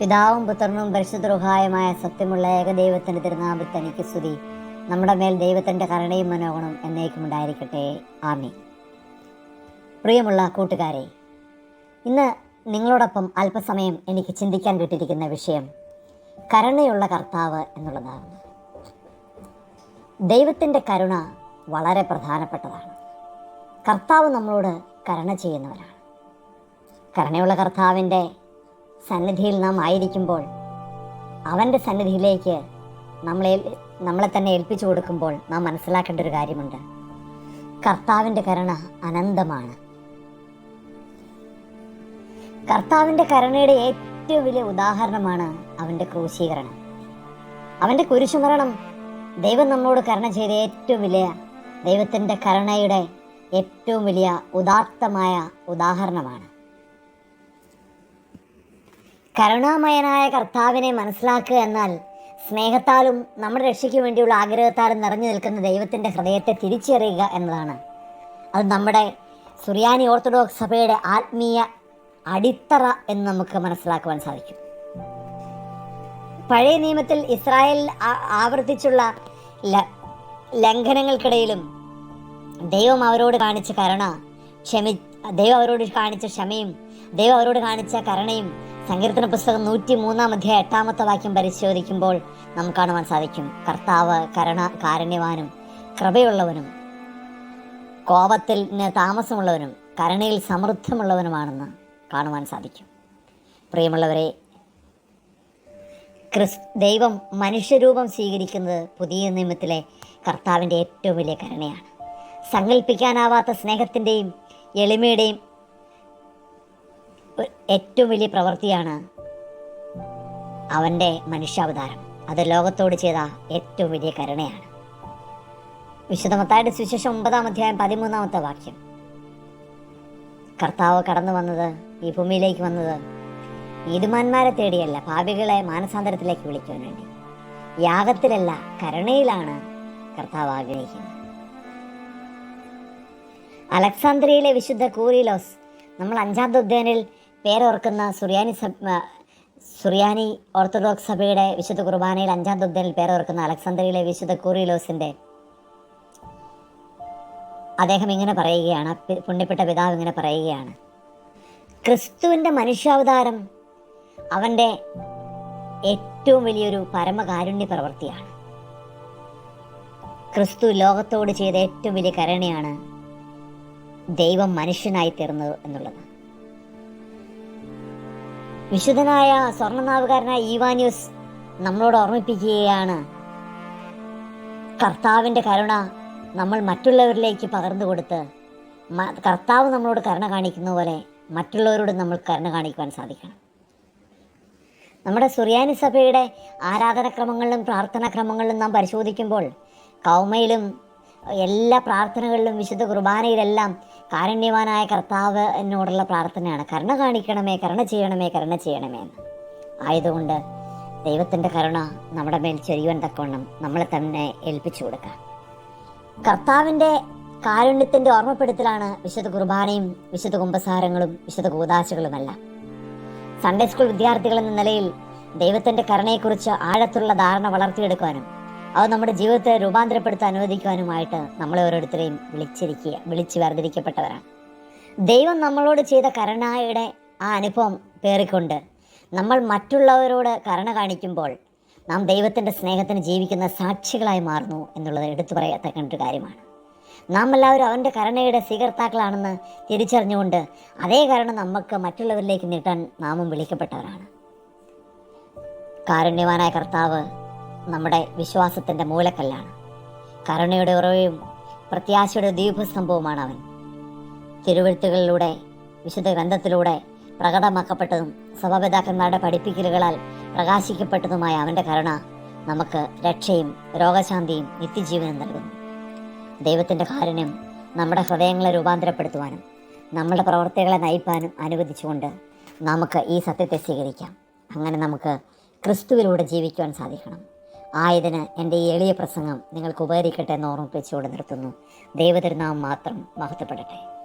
പിതാവും പുത്രനും പരിശുദ്ധരുഹായമായ സത്യമുള്ള ഏകദൈവത്തിന്റെ തിരുനാമത്തിൽ തനിക്ക് സ്തുതി. നമ്മുടെ മേൽ ദൈവത്തിന്റെ കരുണയും മനോഗണം എന്നേക്കും ഉണ്ടായിരിക്കട്ടെ. ആമി പ്രിയമുള്ള കൂട്ടുകാരെ ഇന്ന് നിങ്ങളോടൊപ്പം അല്പസമയം എനിക്ക് ചിന്തിക്കാൻ കിട്ടിയിരിക്കുന്ന വിഷയം കരുണയുള്ള കർത്താവ് എന്നുള്ളതാണ്. ദൈവത്തിന്റെ കരുണ വളരെ പ്രധാനപ്പെട്ടതാണ്. കർത്താവ് നമ്മളോട് കരുണ ചെയ്യുന്നവരാണ്. കരുണയുള്ള കർത്താവിന്റെ സന്നിധിയിൽ നാം ആയിരിക്കുമ്പോൾ അവന്റെ സന്നിധിയിലേക്ക് നമ്മളെ നമ്മളെ തന്നെ ഏൽപ്പിച്ചു കൊടുക്കുമ്പോൾ നാം മനസ്സിലാക്കേണ്ട ഒരു കാര്യമുണ്ട്. കർത്താവിന്റെ കരുണ അനന്തമാണ്. കർത്താവിന്റെ കരുണയുടെ ഏറ്റവും വലിയ ഉദാഹരണമാണ് അവന്റെ ക്രൂശീകരണം. അവന്റെ കുരിശുമരണം ദൈവം നമ്മോട് കരുണ ചെയ്ത ഏറ്റവും വലിയ ദൈവത്തിന്റെ കരുണയുടെ ഏറ്റവും വലിയ ഉദാത്തമായ ഉദാഹരണമാണ്. കരുണാമയനായ കർത്താവിനെ മനസ്സിലാക്കുക എന്നാൽ സ്നേഹത്താലും നമ്മുടെ രക്ഷയ്ക്ക് വേണ്ടിയുള്ള ആഗ്രഹത്താലും നിറഞ്ഞു നിൽക്കുന്ന ദൈവത്തിന്റെ ഹൃദയത്തെ തിരിച്ചറിയുക എന്നതാണ്. അത് നമ്മുടെ സുറിയാനി ഓർത്തഡോക്സ് സഭയുടെ ആത്മീയ അടിത്തറ എന്ന് നമുക്ക് മനസ്സിലാക്കുവാൻ സാധിക്കും. പഴയ നിയമത്തിൽ ഇസ്രായേൽ ആവർത്തിച്ചുള്ള ലംഘനങ്ങൾക്കിടയിലും ദൈവം അവരോട് കാണിച്ച കരുണ ക്ഷമി ദൈവം അവരോട് കാണിച്ച ക്ഷമയും ദൈവം അവരോട് കാണിച്ച കരുണയും സങ്കീർത്തന പുസ്തകം നൂറ്റി മൂന്നാം അധ്യായ എട്ടാമത്തെ വാക്യം പരിശോധിക്കുമ്പോൾ നമുക്ക് കാണുവാൻ സാധിക്കും. കർത്താവ് കരുണ കാരുണ്യവാനും കൃപയുള്ളവനും കോപത്തിൽ താമസമുള്ളവനും കരുണയിൽ സമൃദ്ധമുള്ളവനുമാണെന്ന് കാണുവാൻ സാധിക്കും. പ്രിയമുള്ളവരെ ക്രിസ് ദൈവം മനുഷ്യരൂപം സ്വീകരിക്കുന്നത് പുതിയ നിയമത്തിലെ കർത്താവിന്റെ ഏറ്റവും വലിയ കരുണയാണ്. സങ്കല്പിക്കാനാവാത്ത സ്നേഹത്തിന്റെയും എളിമയുടെയും ഏറ്റവും വലിയ പ്രവൃത്തിയാണ് അവന്റെ മനുഷ്യാവതാരം. അത് ലോകത്തോട് ചെയ്ത ഏറ്റവും വലിയ കരുണയാണ്. വിശുദ്ധമത്തായുടെ സുവിശേഷം ഒമ്പതാം അധ്യായം പതിമൂന്നാമത്തെ വാക്യം. കർത്താവ് കടന്നു വന്നത് ഈ ഭൂമിയിലേക്ക് വന്നത് നീതിമാന്മാരെ തേടിയല്ല പാപികളെ മാനസാന്തരത്തിലേക്ക് വിളിക്കുവാൻ വേണ്ടി. യാഗത്തിലല്ല കരുണയിലാണ് കർത്താവ് ആഗ്രഹിക്കുന്നത്. അലക്സാന്ദ്രിയയിലെ വിശുദ്ധ കൂറിലോസ് നമ്മൾ അഞ്ചാം ഉദ്യാനിൽ പേരോർക്കുന്ന സുറിയാനി സഭ സുറിയാനി ഓർത്തഡോക്സ് സഭയുടെ വിശുദ്ധ കുർബാനയിൽ അഞ്ചാം ഉദ്യാനിൽ പേരോർക്കുന്ന അലക്സാണ്ടറിയിലെ വിശുദ്ധ കൂറിലോസിന്റെ അദ്ദേഹം ഇങ്ങനെ പറയുകയാണ് പുണ്യപ്പെട്ട പിതാവ് ഇങ്ങനെ പറയുകയാണ്. ക്രിസ്തുവിന്റെ മനുഷ്യാവതാരം അവന്റെ ഏറ്റവും വലിയൊരു പരമകാരുണ്യ പ്രവൃത്തിയാണ്. ക്രിസ്തു ലോകത്തോട് ചെയ്ത ഏറ്റവും വലിയ കരുണയാണ് ദൈവം മനുഷ്യനായി തീർന്നത് എന്നുള്ളത്. വിശുദ്ധനായ സ്വർണനാവുകാരനായ ഈവാന്യൂസ് നമ്മളോട് ഓർമ്മിപ്പിക്കുകയാണ്. കർത്താവിന്റെ കരുണ നമ്മൾ മറ്റുള്ളവരിലേക്ക് പകർന്നു കൊടുത്ത് കർത്താവ് നമ്മളോട് കരുണ കാണിക്കുന്ന പോലെ മറ്റുള്ളവരോട് നമ്മൾ കരുണ കാണിക്കുവാൻ സാധിക്കണം. നമ്മുടെ സുറിയാനി സഭയുടെ ആരാധനക്രമങ്ങളിലും പ്രാർത്ഥനാക്രമങ്ങളിലും നാം പരിശോധിക്കുമ്പോൾ കൗമയിലും എല്ലാ പ്രാർത്ഥനകളിലും വിശുദ്ധ കുർബാനയിലെല്ലാം കാരുണ്യവാനായ കർത്താവ് എന്നോടുള്ള പ്രാർത്ഥനയാണ്. കരുണ കാണിക്കണമേ കരുണ ചെയ്യണമേ കരുണ ചെയ്യണമേ എന്ന്. ആയതുകൊണ്ട് ദൈവത്തിന്റെ കരുണ നമ്മുടെ മേൽ ചൊരിയുവാൻ തക്കവണ്ണം നമ്മളെ തന്നെ ഏൽപ്പിച്ചു കൊടുക്കാം കർത്താവിന്റെ കാരുണ്യത്തിന്റെ ഓർമ്മപ്പെടുത്തലാണ് വിശുദ്ധ കുർബാനയും വിശുദ്ധ കുംഭസാരങ്ങളും വിശുദ്ധ കൂതാശകളുമെല്ലാം. സൺഡേ സ്കൂൾ വിദ്യാർത്ഥികൾ എന്ന നിലയിൽ ദൈവത്തിന്റെ കരുണയെക്കുറിച്ച് ആഴത്തുള്ള ധാരണ വളർത്തിയെടുക്കാനും അത് നമ്മുടെ ജീവിതത്തെ രൂപാന്തരപ്പെടുത്താൻ അനുവദിക്കുവാനുമായിട്ട് നമ്മളെ ഓരോരുത്തരെയും വിളിച്ചിരിക്കുക വിളിച്ച് വേർതിരിക്കപ്പെട്ടവരാണ്. ദൈവം നമ്മളോട് ചെയ്ത കരുണയുടെ ആ അനുഭവം പേറിക്കൊണ്ട് നമ്മൾ മറ്റുള്ളവരോട് കരുണ കാണിക്കുമ്പോൾ നാം ദൈവത്തിന്റെ സ്നേഹത്തിന് ജീവിക്കുന്ന സാക്ഷികളായി മാറുന്നു എന്നുള്ളത് എടുത്തു പറയത്തക്കൊരു കാര്യമാണ്. നാം എല്ലാവരും അവന്റെ കരുണയുടെ സ്വീകർത്താക്കളാണെന്ന് തിരിച്ചറിഞ്ഞുകൊണ്ട് അതേ കാരണം നമുക്ക് മറ്റുള്ളവരിലേക്ക് നീട്ടാൻ നാമും വിളിക്കപ്പെട്ടവരാണ്. കാരുണ്യവാനായ കർത്താവ് നമ്മുടെ വിശ്വാസത്തിന്റെ മൂലക്കല്ലാണ്. കരുണയുടെ ഉറവയും പ്രത്യാശയുടെ ദീപസ്തംഭവുമാണ് അവൻ. തിരുവഴുത്തുകളിലൂടെ വിശുദ്ധ ഗ്രന്ഥത്തിലൂടെ പ്രകടമാക്കപ്പെട്ടതും സഭാപിതാക്കന്മാരുടെ പഠിപ്പിക്കലുകളാൽ പ്രകാശിക്കപ്പെട്ടതുമായ അവന്റെ കരുണ നമുക്ക് രക്ഷയും രോഗശാന്തിയും നിത്യജീവനും നൽകുന്നു. ദൈവത്തിന്റെ കാരുണ്യം നമ്മുടെ ഹൃദയങ്ങളെ രൂപാന്തരപ്പെടുത്തുവാനും നമ്മുടെ പ്രവർത്തികളെ നയിപ്പാനും അനുവദിച്ചുകൊണ്ട് നമുക്ക് ഈ സത്യത്തെ സ്വീകരിക്കാം. അങ്ങനെ നമുക്ക് ക്രിസ്തുവിലൂടെ ജീവിക്കുവാൻ സാധിക്കണം. ആയതിന് എന്റെ ഈ എളിയ പ്രസംഗം നിങ്ങൾക്ക് ഉപകരിക്കട്ടെ എന്ന് ഓർമ്മിപ്പിച്ചുകൊണ്ട് നിർത്തുന്നു. ദൈവതിരുനാമം മാത്രം മഹത്വപ്പെടട്ടെ.